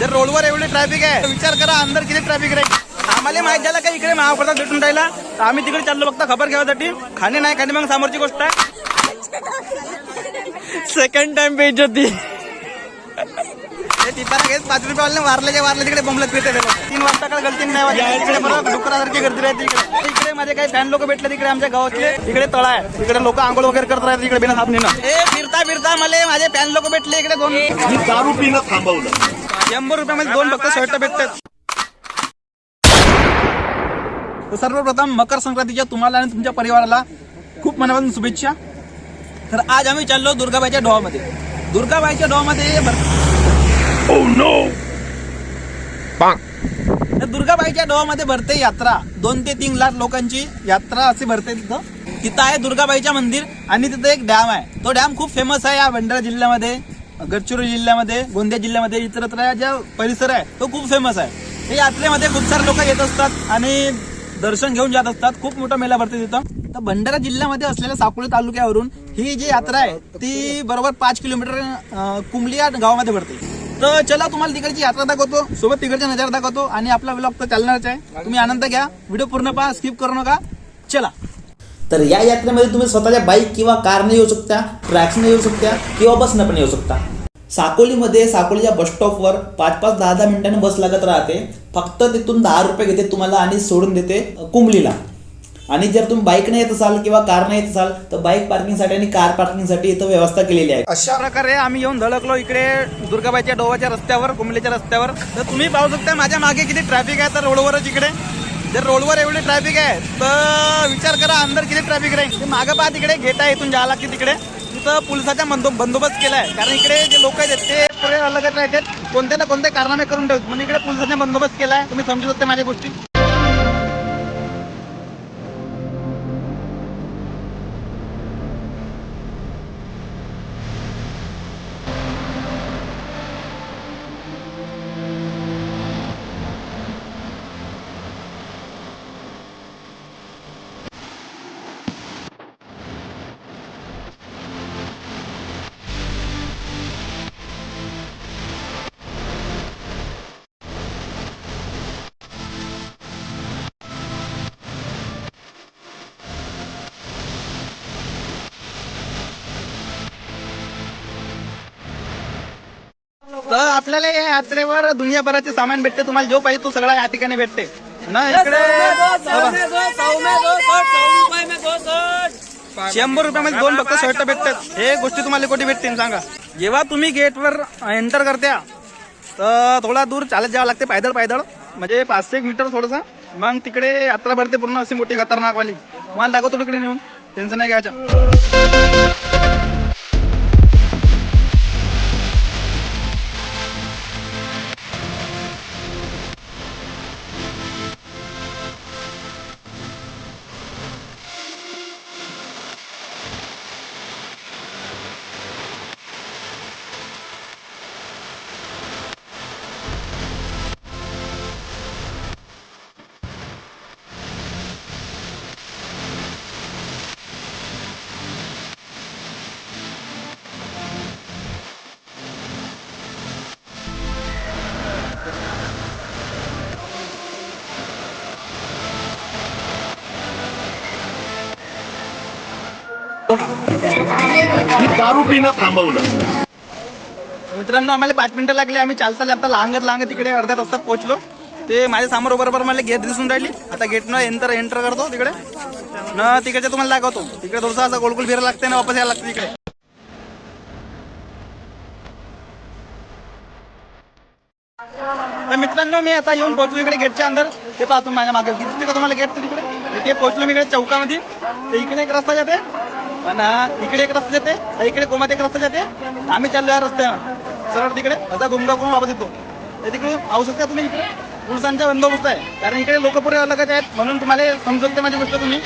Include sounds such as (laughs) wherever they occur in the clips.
जर रोडवर एवढी ट्रॅफिक आहे. विचार करा अंदर किती ट्रॅफिक राहील आम्हाला माहीत झालं का इकडे महाप्रसाद भेटून राहिला? तर आम्ही तिकडे चाललो फक्त खबर घ्यायसाठी. खाणे नाही खाणे मग समोरची गोष्ट आहे. सेकंड टाइम पेज होती ते तिथं घेत पाच रुपये मारले जे मारले तिकडे बोंबलत फिरते. तीन वाजता का गलती नाही वाजली. तिकडे बरं डुकरासारखी गर्दी राहते इकडे. इकडे माझे काही फॅन लोक भेटले तिकडे आमच्या गावातले. तिकडे तळा आहे. तिकडे लोक आंघोळ वगैरे करत राहते तिकडे बिना साबणीनं ए फिरता फिरता मला माझे फॅन लोक भेटले इकडे दोन. दारू पिणं थांबवलं. शंभर रुपयामध्ये दोन फक्त शर्ट भेटतात. तर सर्वप्रथम मकर संक्रांतीच्या तुम्हाला आणि तुमच्या परिवाराला खूप मनापासून शुभेच्छा. तर आज आम्ही चाललो दुर्गाबाईच्या डोहामध्ये. दुर्गाबाईच्या डोहामध्ये तर दुर्गाबाईच्या डोहामध्ये भरते यात्रा. दोन ते तीन लाख लोकांची यात्रा असे भरते तिथं. तिथं आहे दुर्गाबाईच्या मंदिर आणि तिथं एक डॅम आहे. तो डॅम खूप फेमस आहे या भंडारा जिल्ह्यामध्ये. गडचिरोली जिल्ह्यामध्ये गोंदिया जिल्ह्यामध्ये इतरत्र ज्या परिसर आहे तो खूप फेमस आहे. हे यात्रेमध्ये खूप सारे लोक येत असतात आणि दर्शन घेऊन जात असतात. खूप मोठा मेला भरते तिथं. तर भंडारा जिल्ह्यामध्ये असलेल्या साकोली तालुक्यावरून ही जी यात्रा आहे ती बरोबर पाच किलोमीटर अं, कुंबली या गावामध्ये भरते. तर चला तुम्हाला तिकडची यात्रा दाखवतो सोबत तिकडच्या नजारा दाखवतो आणि आपला ब्लॉग तर चालणारच आहे. तुम्ही आनंद घ्या व्हिडिओ पूर्ण पहा स्किप करू नका. चला. तर या यात्रेमध्ये तुम्ही स्वतःच्या बाईक किंवा कारने येऊ शकता ट्रॅक्सने येऊ शकता किंवा बसनं पण येऊ शकता. साकोलीमध्ये साकोलीच्या बस स्टॉपवर पाच पाच दहा दहा मिनिटांनी बस लागत राहते. फक्त तिथून दहा रुपये घेते तुम्हाला आणि सोडून देते कुंबलीला. आणि जर तुम्ही बाईकने येत असाल किंवा कारने येत असाल तर बाईक पार्किंगसाठी आणि कार पार्किंगसाठी इथं व्यवस्था केलेली आहे. अशा प्रकारे आम्ही येऊन धडकलो इकडे दुर्गाबाईच्या डोवाच्या रस्त्यावर कुंबलीच्या रस्त्यावर. तर तुम्ही पाहू शकता माझ्या मागे किती ट्रॅफिक आहे तर रोडवरच इकडे. जर रोडवर एवढी ट्रॅफिक आहे तर विचार करा अंदर किती ट्रॅफिक राहील. ते मागं पहा तिकडे गेट आहे इथून जायला लागते तिकडे. तिथं पोलिसाचा बंदो बंदोबस्त केला आहे कारण इकडे जे लोक आहेत ते पुढे अलगच राहतात. कोणत्या ना कोणत्या कारणाने करून ठेवत म्हणून इकडे पोलिसाचा बंदोबस्त केला आहे तुम्ही समजू शकता माझ्या गोष्टी. तर आपल्याला या यात्रेवर दुनियाभराचे सामान भेटते. तुम्हाला जो पाहिजे तो सगळा या ठिकाणी भेटते. ना इकडे शंभर रुपयामध्ये दोन फक्त शर्ट भेटतात. हे गोष्टी तुम्हाला कोठे भेटतील सांगा. जेव्हा तुम्ही गेटवर एंटर करत्या तर थोडा दूर चालत जावं लागते पायदळ पायदळ. म्हणजे पाचशे एक मीटर थोडंसं. मग तिकडे यात्रा भरते पूर्ण अशी मोठी खतरनाक वाली मला दाखवतो तिकडे नेऊन. टेन्शन नाही घ्यायचं. मी दारू पिणं थांबवलं. मित्रांनो आम्हाला पाच मिनिटं लागले. आम्ही चालता चालता लांगत लांगत तिकडे अर्ध्या तासात पोहोचलो. ते माझ्यासमोर बरोबर मला गेट दिसून राहिली. आता गेटनं एंटर एंटर करतो तिकडे. न तिकडच्या तुम्हाला दाखवतो. तिकडे थोडंसं असं गोलगोल फिरायला लागते ना वापस यायला लागते तिकडे तर मित्रांनो मी आता येऊन पोहोचलो इकडे गेटच्या अंदर. ते पाहतो माझ्या मागे. किती का तुम्हाला गेट तिकडे? ते पोहोचलो मी इकडे चौकामध्ये. ते इकडे एक रस्ता जाते. पण इकडे एक रस्ता जाते इकडे कोमात एक रस्ता जाते. आम्ही चाललो या रस्त्यावर. सरळ तिकडे आता घुमगा करून वापस येतो. तर तिकडे पाहू शकता तुम्ही इकडे पोलिसांचा बंदोबस्त आहे. कारण इकडे लोक पुरे अलगच आहेत म्हणून तुम्हाला समजवते माझी गोष्ट तुम्ही.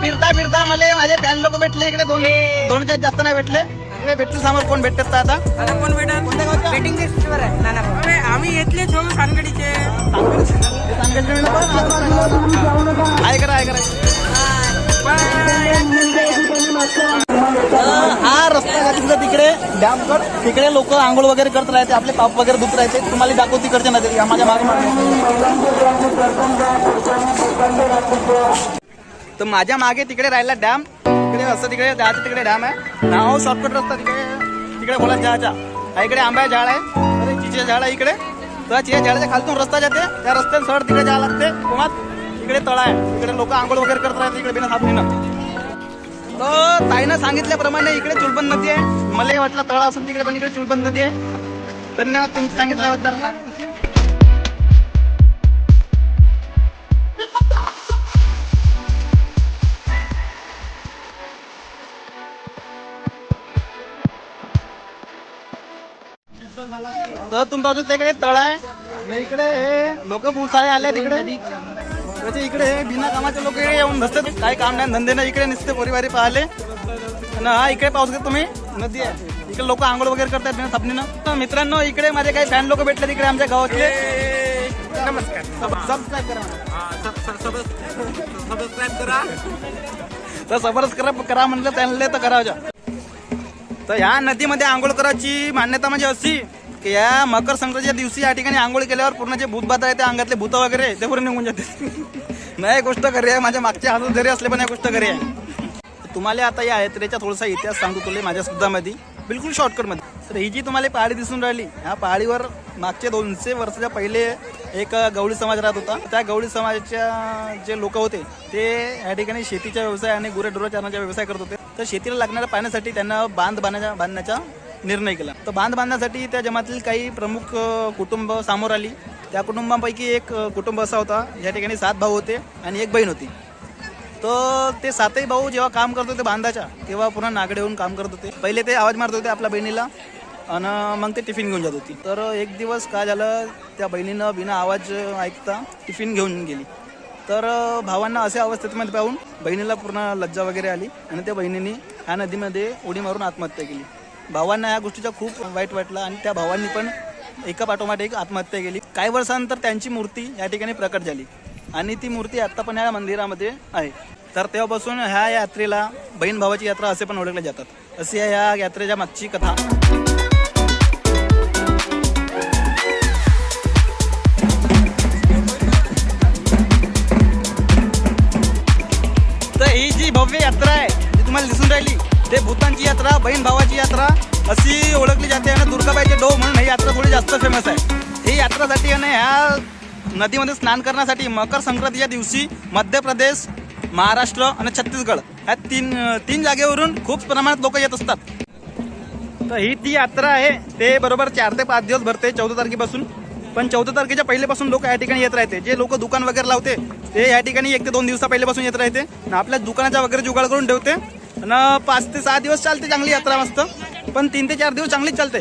फिरता फिरता मला माझे फॅन लोक भेटले इकडे दोन. दोन चार जास्त नाही भेटले. इकडे भेटले समोर कोण भेटतात आता? आता कोण भेटत आम्ही येतले हो सानगडीचे सांगेल तुम्ही आहे हा. रस्ता घातला तिकडे डॅम डॅमकड तिकडे लोक आंघोळ वगैरे करत राहते आपले पाप वगैरे दुखत राहते. तुम्हाला दाखवती करते ना माझ्या मागे मागे. तर माझ्या मागे तिकडे राहिला डॅम. तिकडे असं तिकडे जायचं तिकडे डॅम आहे. नाव शॉर्टकट रस्ता तिकडे. तिकडे बोला जायचा हा इकडे आंब्या झाड आहे. चिचे झाड आहे इकडे. तर चिच्या झाडाच्या खालतून रस्ता जाते. त्या रस्त्याने सर तिकडे जायला लागते. किंवा तिकडे तळ आहे. तिकडे लोक आंघोळ वगैरे करत राहते इकडे बिना सापडीनं तर ताईनं सांगितल्याप्रमाणे इकडे चुलबंद नदी आहे. मला वाटलं तळा असून तिकडे पण इकडे चुलबंद नदी आहे. धन्यवाद तुम्ही सांगितल्याबद्दल तर तुमच्या बाजू तिकडे तळ आहे. इकडे लोक पुसाळे आले तिकडे. त्याचे इकडे बिना कामाचे लोक येऊन बसतात. काही काम नाही. धंदे नाही इकडे नुसते परिवारी पाहिले आणि हा इकडे पाऊस घेतो तुम्ही. नदी आहे. इकडे लोक आंघोळ वगैरे करतात बिना साबणीनं तर मित्रांनो इकडे माझे काही फॅन लोक भेटले तिकडे आमच्या गावातले. नमस्कार. सबस्क्राईब करा. तर सबस्क्राईब करा म्हणलं त्यांना तर करावं तर ह्या नदीमध्ये आंघोळ करायची मान्यता म्हणजे अशी की या मकर संक्रांतीच्या दिवशी या ठिकाणी आंघोळ केल्यावर पूर्ण जे भूतबात आहे ते अंगातले भूत वगैरे ते पूर्ण निघून जाते (laughs) नाही गोष्ट खरी आहे. माझ्या मागच्या हातात जरी असले पण या गोष्ट खरी आहे. तुम्हाला आता या यात्रेचा थोडासा इतिहास सांगतो तुला माझ्या सुद्धामध्ये. बिलकुल शॉर्टकटमध्ये तर ही जी तुम्हाला पहाडी दिसून राहिली ह्या पहाडीवर मागचे दोनशे वर्षाच्या पहिले एक गवळी समाज राहत होता. त्या गवळी समाजाच्या जे लोक होते ते या ठिकाणी शेतीचा व्यवसाय आणि गुरेढोराचारणाचा व्यवसाय करत होते. तर शेतीला लागणाऱ्या पाण्यासाठी त्यांना बांध बांधण्याचा बांधण्याचा निर्णय केला. तर बांध बांधण्यासाठी त्या जमातील काही प्रमुख कुटुंब समोर आली. त्या कुटुंबांपैकी एक कुटुंब असा होता या ठिकाणी सात भाऊ होते आणि एक बहीण होती. तर ते सातही भाऊ जेव्हा काम करत होते बांधाच्या तेव्हा पुन्हा नागडे होऊन काम करत होते. पहिले ते आवाज मारत होते आपल्या बहिणीला आणि मग ते टिफिन घेऊन जात होती. तर एक दिवस काय झालं त्या बहिणीनं बिना आवाज ऐकता टिफिन घेऊन गेली. तर भावांना अशा अवस्थेमध्ये पाहून बहिणीला पूर्ण लज्जा वगैरे आली आणि त्या बहिणीने ह्या नदीमध्ये उडी मारून आत्महत्या केली. भावांना या गोष्टीचा खूप वाईट वाटलं आणि त्या भावांनी पण एका पाठोमाठ एक आत्महत्या केली. काही वर्षानंतर त्यांची मूर्ती या ठिकाणी प्रकट झाली. आणि ती मूर्ती आत्ता पण या मंदिरामध्ये आहे. तर तेव्हापासून ह्या यात्रेला बहीण भावाची यात्रा असे पण ओळखले जातात. अशी आहे या यात्रेच्या मागची कथा. राहिली. ते भूतांची यात्रा बहीण भावाची यात्रा अशी ओळखली जाते आणि दुर्गाबाईचे डो म्हणून ही यात्रा थोडी जास्त फेमस आहे. ही यात्रासाठी आणि ह्या नदीमध्ये स्नान करण्यासाठी मकर संक्रांतीच्या दिवशी मध्य प्रदेश महाराष्ट्र आणि छत्तीसगड ह्या तीन तीन जागेवरून खूप प्रमाणात लोक येत असतात. तर ही ती यात्रा आहे. ते बरोबर चार ते पाच दिवस भरते चौदा तारखेपासून. पण चौदा तारखेच्या पहिल्यापासून लोक या ठिकाणी येत राहते. जे लोक दुकान वगैरे लावते ते या ठिकाणी एक ते दोन दिवसा पहिल्यापासून येत राहते. आणि आपल्या दुकानाचा वगैरे जुगाड करून ठेवते. आणि पाच ते सहा दिवस चालते चांगली यात्रा मस्त. पण तीन ते चार दिवस चांगलीच चालते.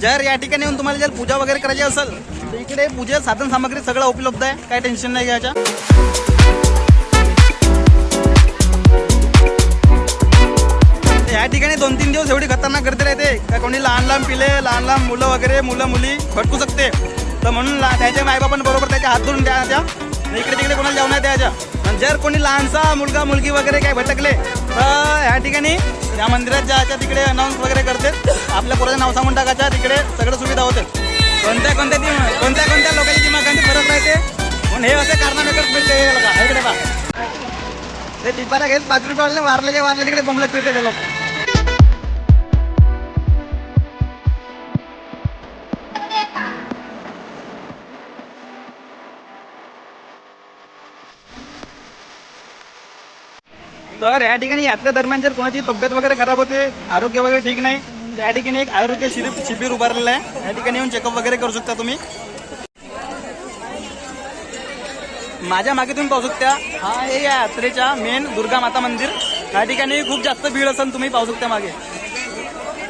जर या ठिकाणी येऊन तुम्हाला जर पूजा वगैरे करायची असेल तर इकडे पूजा साधन सामग्री सगळं उपलब्ध आहे. काही टेन्शन नाही घ्यायच्या या ठिकाणी दोन तीन दिवस एवढी खतरनाक गर्दी राहते. का कोणी लहान लहान पिले लहान लहान मुलं वगैरे मुलं मुली भटकू शकते. तर म्हणून ला- त्याच्या मायबापांना बरोबर त्याच्या हात धरून द्यायच्या इकडे तिकडे कोणाला जाऊ नाही द्यायच्या आणि जर कोणी लहानसा मुलगा मुलगी वगैरे काही भटकले तर ह्या ठिकाणी या मंदिरात जायच्या तिकडे अनाऊन्स वगैरे करते आपल्या पोराचं नाव सांगून टाकायच्या तिकडे सगळं सुविधा होते. कोणत्या कोणत्या दिम- कोणत्या कोणत्या लोकांच्या दिमागांची फरक राहते? पण हे असे कारणामेकच मिळते हे बघा, इकडे बा ते टिपाला घेत पाच रुपये वारले वारले तिकडे बंगल्यात फिरते लोक. तर या ठिकाणी यात्रे दरम्यान जर कोणाची तब्येत वगैरे खराब होते आरोग्य वगैरे ठीक नाही त्या ठिकाणी एक आरोग्य शिबिर शिबिर उभारलेलं आहे. या ठिकाणी येऊन चेकअप वगैरे करू शकता तुम्ही. माझ्या मागे तुम्ही पाहू शकता हा हे या यात्रेच्या मेन दुर्गा माता मंदिर. या ठिकाणी खूप जास्त भीड असेल तुम्ही पाहू शकता मागे.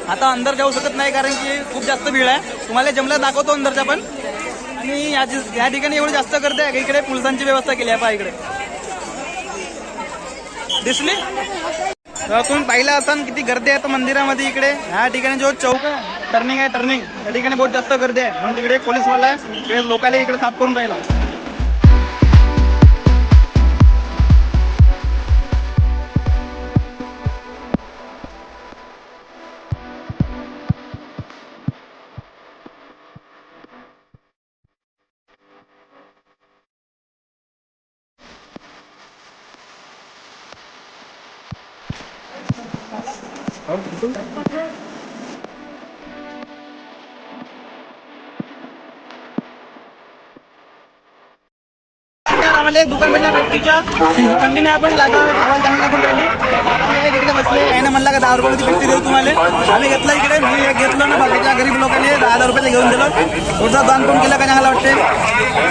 आता अंदर जाऊ शकत नाही कारण की खूप जास्त भीड आहे. तुम्हाला जमलं दाखवतो अंदरच्या पण. आणि या ठिकाणी एवढी जास्त गर्दी आहे इकडे पोलिसांची व्यवस्था केली आहे पहा इकडे. दिसली? तुम्ही पाहिलं असाल किती गर्दी आहे तर मंदिरामध्ये इकडे. ह्या ठिकाणी जो चौक आहे टर्निंग आहे टर्निंग या ठिकाणी बहुत जास्त गर्दी आहे. म्हणून तिकडे पोलीसवाला आहे. इकडे लोकांना इकडे साफ करून राहिला. आम्हाला एक दुकान भेटला पेप्सीच्या कंटिन्यू आपण एक इकडे बसले. याने म्हणला का दहा रुपयाची पेप्सी देऊ तुम्हाला. आम्ही घेतला इकडे मी एक घेतलो ना बाकीच्या गरीब लोकांनी दहा हजार रुपयाचे घेऊन दिलो. थोडसा दान पण केलं का चांगला वाटते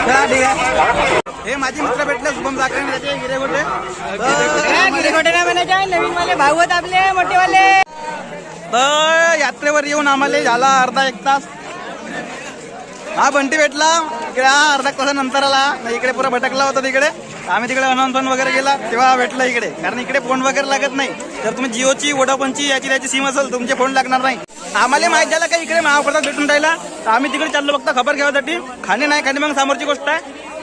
चला ठीक आहे. हे माझे मित्र भेटले शुभम साखरे त्याचे गिरे गोटे नवीन वाले भागवत आपले मोठेवाले तर यात्रेवर येऊन आम्हाला झाला अर्धा एक तास. हा बंटी भेटला. इकडे हा अर्धा तासानंतर आला. नाही इकडे पुरा भटकला होता तिकडे. आम्ही तिकडे अनाउन्समेंट वगैरे केला तेव्हा भेटला इकडे. कारण इकडे फोन वगैरे लागत नाही. जर तुम्ही जिओची वोडाफोनची याची त्याची सिम असेल तुमचे फोन लागणार नाही. आम्हाला माहीत झालं का इकडे महाप्रसाद भेटून राहिला? तर आम्ही तिकडे चाललो फक्त खबर घ्यायसाठी. खाणे नाही खाणे मग समोरची गोष्ट आहे.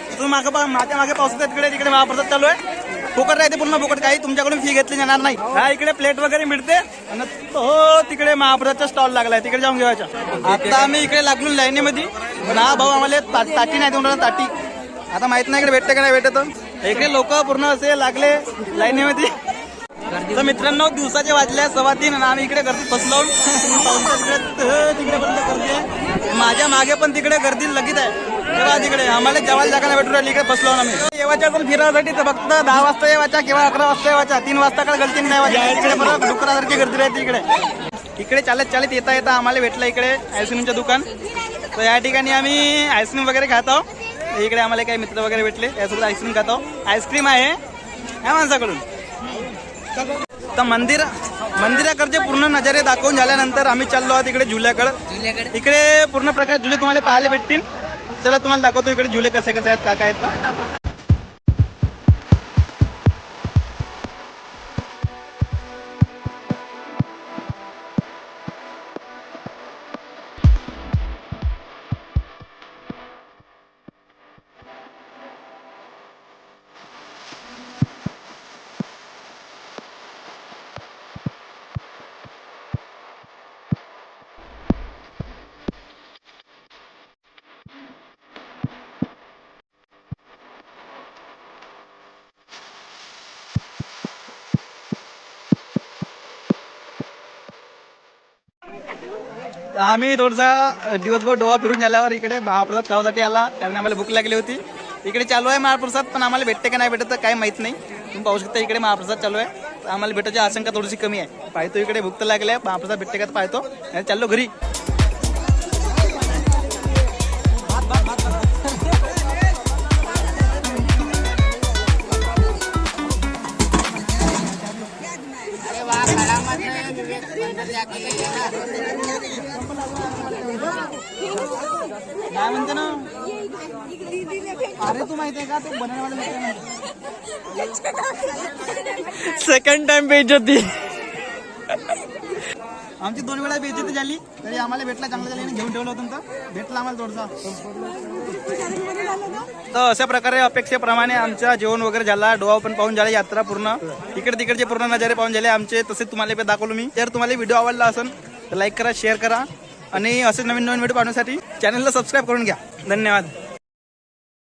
तुम्ही मागे माझ्या मागे पावसात तिकडे तिकडे महाप्रसाद चालू आहे. फुकट राहते पूर्ण फुकट. काही तुमच्याकडून फी घेतली जाणार नाही. हा इकडे प्लेट वगैरे मिळते. आणि हो तिकडे महाप्रसादचा स्टॉल लागलाय. तिकडे जाऊन घेवायचा आता आम्ही इकडे लागलो लाईनीमध्ये. पण हा भाऊ आम्हाला ताटी नाही देऊन ताटी. आता माहीत नाही इकडे भेटते का नाही भेटत. इकडे लोक पूर्ण असे लागले लाईनीमध्ये. तर मित्रांनो दिवसाचे वाजले सव्वा तीन आणि आम्ही इकडे गर्दीत बसलो. (laughs) तिकडे तिकडे पर्यंत गर्दी आहे. माझ्या मागे पण तिकडे गर्दी लगीत आहे. तेव्हा तिकडे. आम्हाला जेवायला जागा नाही भेटून राहिली. इकडे बसलो आम्ही. येवाच्या पण फिरायसाठी तर फक्त दहा वाजता येवाच्या किंवा अकरा वाजता येवाच्या. तीन वाजता काय गलती नाही वाजता. इकडे परत डुकरासारखी गर्दी राहते इकडे. इकडे चालत चालत येता येता आम्हाला भेटलं इकडे आईस्क्रीमचं दुकान. तर या ठिकाणी आम्ही आईस्क्रीम वगैरे खात इकडे आम्हाला काही मित्र वगैरे भेटले. त्यासोबत आईस्क्रीम खात आईस्क्रीम आहे या माणसाकडून. तर मंदिर मंदिराकडचे पूर्ण नजारे दाखवून झाल्यानंतर आम्ही चाललो आहोत इकडे झुल्याकडे इकडे पूर्ण प्रकार झुले तुम्हाला पाहायला भेटतील. चला तुम्हाला दाखवतो इकडे झुले कसे कसे आहेत का काय आहेत. का आम्ही थोडासा दिवसभर डोळा फिरून झाल्यावर इकडे महाप्रसाद खावासाठी आला. कारण आम्हाला भूक लागली होती. इकडे चालू आहे महाप्रसाद पण आम्हाला भेटते का नाही भेटत काय काही माहीत नाही. तुम्ही पाहू शकता इकडे महाप्रसाद चालू आहे. आम्हाला भेटायची आशंका थोडीशी कमी आहे. पाहतो इकडे भूक तर लागली आहे. महाप्रसाद भेटते का पाहतो. चाललो घरी. काय म्हणते ना? अरे तू माहिती आहे का? तू बनवण्यावाला सेकंड टाइम पेज होती आमची दोन वेळा बेइज्जती झाली तरी आम्हाला भेटला चांगलं झालं घेऊन ठेवलं होतं तर. भेटला आम्हाला थोडसा. तर अशा प्रकारे अपेक्षेप्रमाणे आमचा जेवण वगैरे झाला डोहा पण पाहून झाला यात्रा पूर्ण. इकडे तिकडचे पूर्ण नजारे पाहून झाले आमचे तसे तुम्हाला दाखवलो मी. जर तुम्हाला व्हिडिओ आवडला असेल तर लाईक करा शेअर करा. आणि असे नवीन नवीन व्हिडिओ पाहण्यासाठी चॅनलला सबस्क्राईब करून घ्या. धन्यवाद.